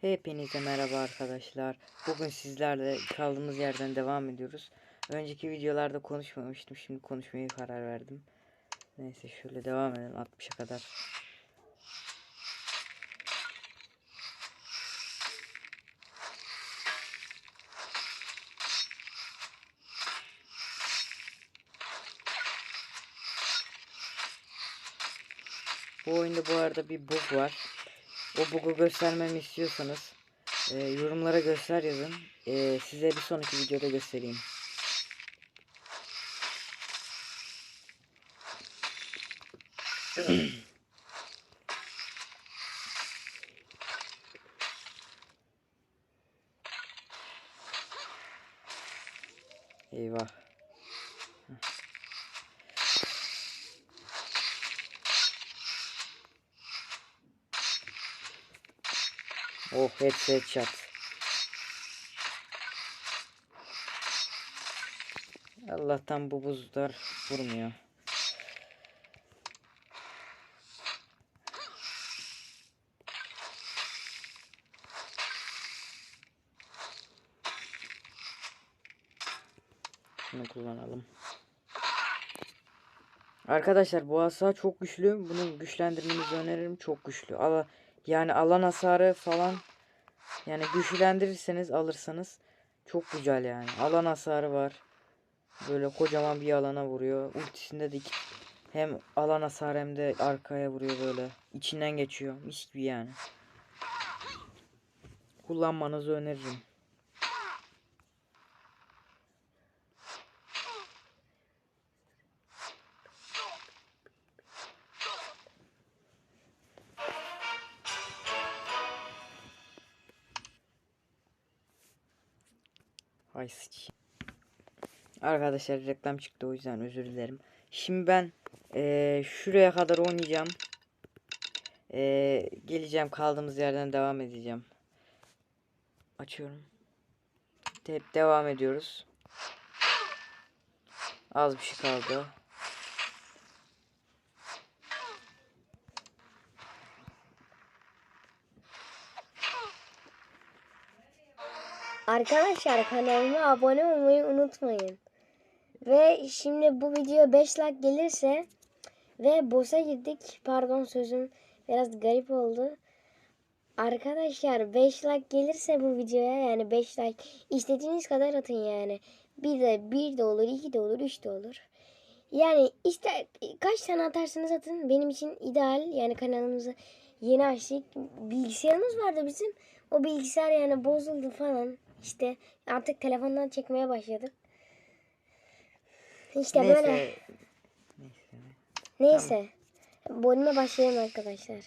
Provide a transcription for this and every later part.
Hepinize merhaba arkadaşlar. Bugün sizlerle kaldığımız yerden devam ediyoruz. Önceki videolarda konuşmamıştım. Şimdi konuşmaya karar verdim. Neyse şöyle devam edelim 60'a kadar. Bu oyunda bu arada bir bug var. O bug'u göstermemi istiyorsanız e, yorumlara göster yazın. E, size bir sonraki videoda göstereyim. Eyvah. Oh hepsi headshot. Allah'tan bu buzlar vurmuyor. Şunu kullanalım. Arkadaşlar bu asa çok güçlü. Bunu güçlendirmenizi öneririm. Çok güçlü. Ala, yani alan hasarı falan yani güçlendirirseniz alırsanız çok güzel yani. Alan hasarı var. Böyle kocaman bir alana vuruyor. Ultisinde de iki, hem alan hasarı hem de arkaya vuruyor böyle. İçinden geçiyor. Mis gibi yani. Kullanmanızı öneririm. Ay sıç. Arkadaşlar reklam çıktı o yüzden özür dilerim. Şimdi ben eee, şuraya kadar oynayacağım. Eee, geleceğim kaldığımız yerden devam edeceğim. Açıyorum. Hep devam ediyoruz. Az bir şey kaldı. Arkadaşlar kanalıma abone olmayı unutmayın. Ve şimdi bu video 5 like gelirse ve boss'a girdik. Pardon sözüm biraz garip oldu. Arkadaşlar 5 like gelirse bu videoya yani 5 like istediğiniz kadar atın yani. Bir de bir de olur, iki de olur, üç de olur. Yani işte kaç tane atarsanız atın benim için ideal. Yani kanalımızı yeni açtık. Bilgisayarımız vardı bizim. O bilgisayar yani bozuldu falan. İşte artık telefondan çekmeye başladık. İşte Neyse. böyle. Neyse. Neyse. Bölüme başlayalım arkadaşlar.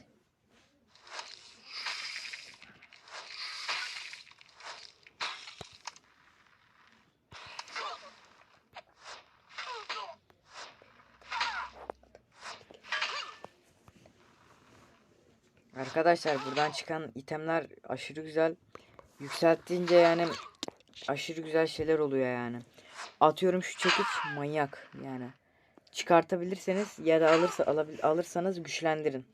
Arkadaşlar buradan çıkan itemler aşırı güzel. Yükselttiğince yani aşırı güzel şeyler oluyor yani. Atıyorum şu çekiç manyak yani. Çıkartabilirseniz ya da alırsa alabil, alırsanız güçlendirin.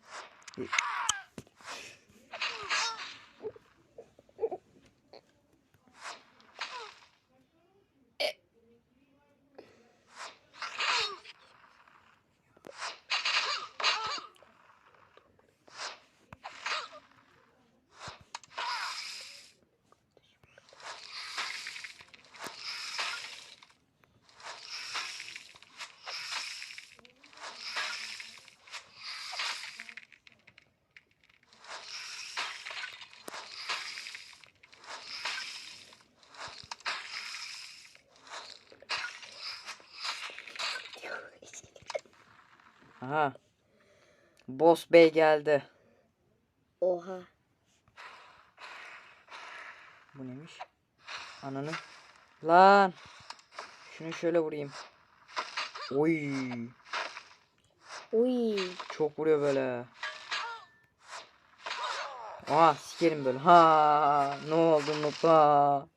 Aha. Boss Bey geldi. Oha. Bu neymiş? Ananı. Lan. Şunu şöyle vurayım. Oy. Uy. Çok vuruyor böyle. Aa sikerim böyle. Ha ne oldu Nupa?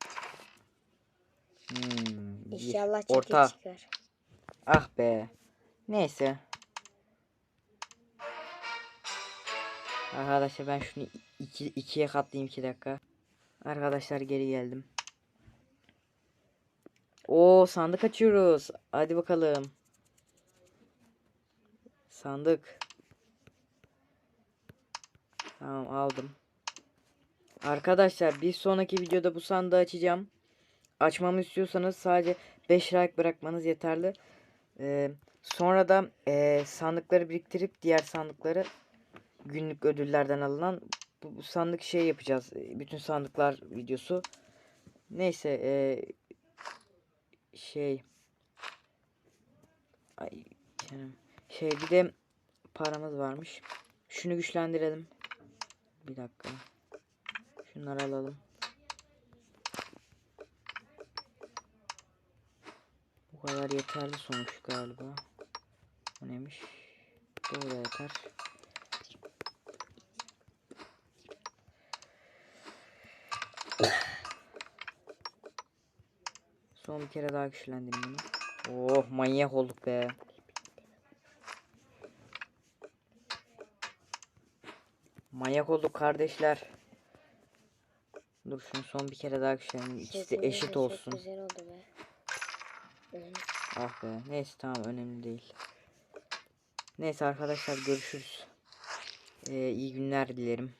Hmm. İnşallah Orta. çekiç çıkar. Ah be. Neyse. Arkadaşlar ben şunu iki, ikiye katlayayım iki dakika. Arkadaşlar geri geldim. Oo sandık açıyoruz. Hadi bakalım. Sandık. Tamam aldım. Arkadaşlar bir sonraki videoda bu sandığı açacağım. Açmamı istiyorsanız sadece 5 like bırakmanız yeterli. Ee, sonra da ee, sandıkları biriktirip diğer sandıkları günlük ödüllerden alınan bu, bu sandık şey yapacağız. e, Bütün sandıklar videosu. Neyse ee, şey ay canım. Şey bir de paramız varmış. Şunu güçlendirelim. Bir dakika. Şunları alalım. Bu kadar yeterli sonuç galiba. Bu neymiş? Da yeter. Son bir kere daha güçlendireyim bunu. Oh manyak olduk be. Manyak olduk kardeşler. Dur şunu son bir kere daha güçlendireyim. İkisi de Sesimiz eşit olsun. Çok güzel oldu be. Hı. Ah be. Neyse tamam önemli değil. Neyse arkadaşlar görüşürüz. Ee, iyi günler dilerim.